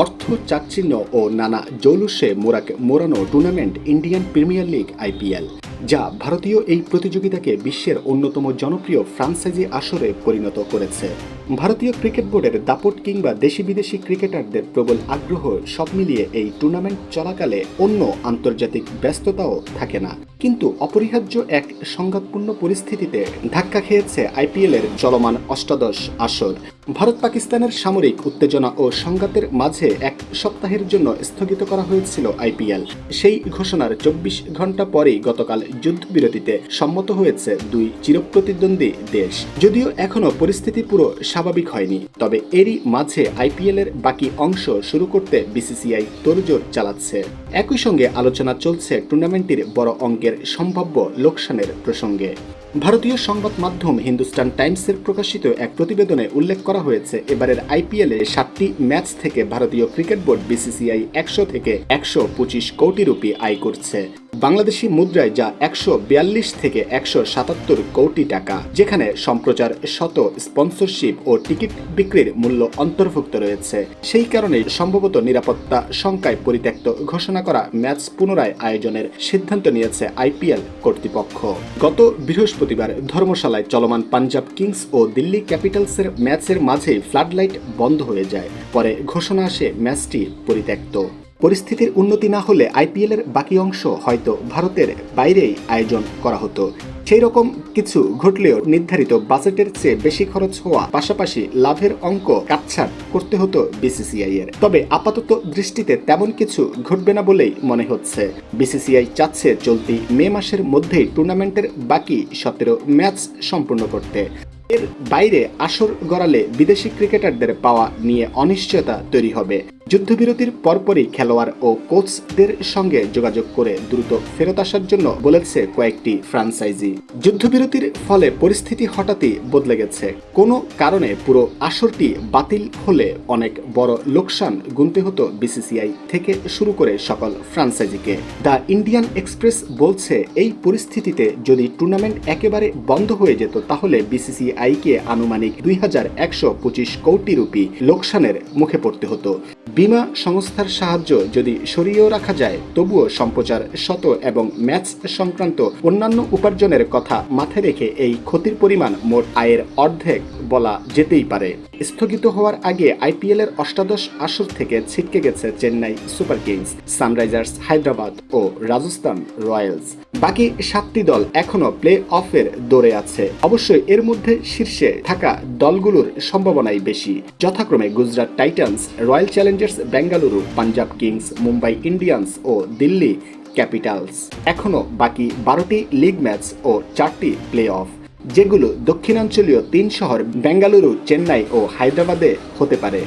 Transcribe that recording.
অর্থ চাকচিহ্ন ও নানা জৌলুসে মোরাক মোরানো tournament Indian premier league, IPL, যা ভারতীয় এই প্রতিযোগিতাকে বিশ্বের অন্যতম জনপ্রিয় ফ্রাঞ্চাইজি আসরে পরিণত করেছে। ভারতীয় ক্রিকেট বোর্ডের দাপট কিংবা দেশি বিদেশি ক্রিকেটারদের প্রবল আগ্রহ সব মিলিয়ে এই টুর্নামেন্ট চলাকালে অন্য আন্তর্জাতিক ব্যস্ততাও থাকে না। কিন্তু অপরিহার্য এক সংঘাতপূর্ণ পরিস্থিতিতে ধাক্কা খেয়েছে আইপিএলের চলমান অষ্টাদশ আসর। ভারত পাকিস্তানের সামরিক উত্তেজনা ও সংঘাতের মাঝে এক সপ্তাহের জন্য স্থগিত করা হয়েছিল আইপিএল। সেই ঘোষণার চব্বিশ ঘণ্টা পরেই গতকাল যুদ্ধবিরতিতে সম্মত হয়েছে দুই চিরপ্রতিদ্বন্দ্বী দেশ। যদিও এখনও পরিস্থিতি পুরো স্বাভাবিক হয়নি। তবে এরই মাঝে আইপিএল এর বাকি অংশ শুরু করতে বিসিসিআই তোড়জোড় চালাচ্ছে। একই সঙ্গে আলোচনা চলছে টুর্নামেন্টটির বড় অঙ্কের সম্ভাব্য লোকসানের প্রসঙ্গে। ভারতীয় সংবাদ মাধ্যম হিন্দুস্তান টাইমসের প্রকাশিত এক প্রতিবেদনে উল্লেখ করা হয়েছে, এবারের আইপিএলে সাতটি ম্যাচ থেকে ভারতীয় ক্রিকেট বোর্ড বিসিসিআই একশো থেকে একশো পঁচিশ কোটি রুপি আয় করছে। বাংলাদেশি মুদ্রায় যা একশো বিয়াল্লিশ থেকে একশো সাতাত্তর কোটি টাকা, যেখানে সম্প্রচার শত স্পন্সরশিপ ও টিকিট বিক্রির মূল্য অন্তর্ভুক্ত রয়েছে। সেই কারণে সম্ভবত নিরাপত্তা শঙ্কায় পরিত্যক্ত ঘোষণা করা ম্যাচ পুনরায় আয়োজনের সিদ্ধান্ত নিয়েছে আইপিএল কর্তৃপক্ষ। গত বৃহস্পতিবার ধর্মশালায় চলমান পাঞ্জাব কিংস ও দিল্লি ক্যাপিটালসের ম্যাচের মাঝেই ফ্লাডলাইট বন্ধ হয়ে যায়। পরে ঘোষণা আসে ম্যাচটি পরিত্যক্ত। পরিস্থিতির উন্নতি না হলে আইপিএলের বাকি অংশ হয়তো ভারতের বাইরেই আয়োজন করা হতো। সেই রকম কিছু ঘটলেও নির্ধারিত বাজেটের চেয়ে বেশি খরচ হওয়া পাশাপাশি লাভের অঙ্ক কাটছাট করতে হতো বিসিসিআই এর। তবে আপাতত দৃষ্টিতে তেমন কিছু ঘটবে না বলেই মনে হচ্ছে। বিসিসিআই চাচ্ছে চলতি মে মাসের মধ্যেই টুর্নামেন্টের বাকি সতেরো ম্যাচ সম্পূর্ণ করতে। এর বাইরে আসর গড়ালে বিদেশি ক্রিকেটারদের পাওয়া নিয়ে অনিশ্চয়তা তৈরি হবে। যুদ্ধবিরতির পরপরই খেলোয়াড় ও কোচদের সঙ্গে যোগাযোগ করে দ্রুত ফেরত আসার জন্য বলেছে কয়েকটি ফ্রাঞ্চাইজি। যুদ্ধবিরতির ফলে পরিস্থিতি হঠাৎই বদলে গেছে। কোনো কারণে পুরো আসরটি বাতিল হলে অনেক বড় লোকসান গুনতে হতো বিসিসিআই থেকে শুরু করে সকল ফ্রাঞ্চাইজিকে। দ্য ইন্ডিয়ান এক্সপ্রেস বলছে, এই পরিস্থিতিতে যদি টুর্নামেন্ট একেবারে বন্ধ হয়ে যেত, তাহলে বিসিসিআইকে আনুমানিক দুই হাজার একশো পঁচিশ কোটি রুপি লোকসানের মুখে পড়তে হতো। বিমা সংস্থার সাহায্য যদি সরিয়েও রাখা যায়, তবুও সম্প্রচার শত এবং ম্যাচ সংক্রান্ত অন্যান্য উপার্জনের কথা মাথায় রেখে এই ক্ষতির পরিমাণ মোট আয়ের অর্ধেক বলা যেতেই পারে। স্থগিত হওয়ার আগে আইপিএল এর অষ্টাদশ আসর থেকে ছিটকে গেছে Chennai super kings, sunrisers Hyderabad ও রাজস্থান রয়্যালস। বাকি সাতটি দল এখনও প্লে অফের দৌড়ে আছে। অবশ্যই এর মধ্যে শীর্ষে থাকা দলগুলোর সম্ভাবনাই বেশি। যথাক্রমে Gujarat titans, royal challengers Bengaluru Punjab kings Mumbai Indians ও দিল্লি ক্যাপিটালস এখনও বাকি বারোটি লিগ ম্যাচ ও চারটি প্লে অফ যেগুলো দক্ষিণাঞ্চলীয় তিন শহর বেঙ্গালুরু চেন্নাই ও হায়দ্রাবাদে হতে পারে।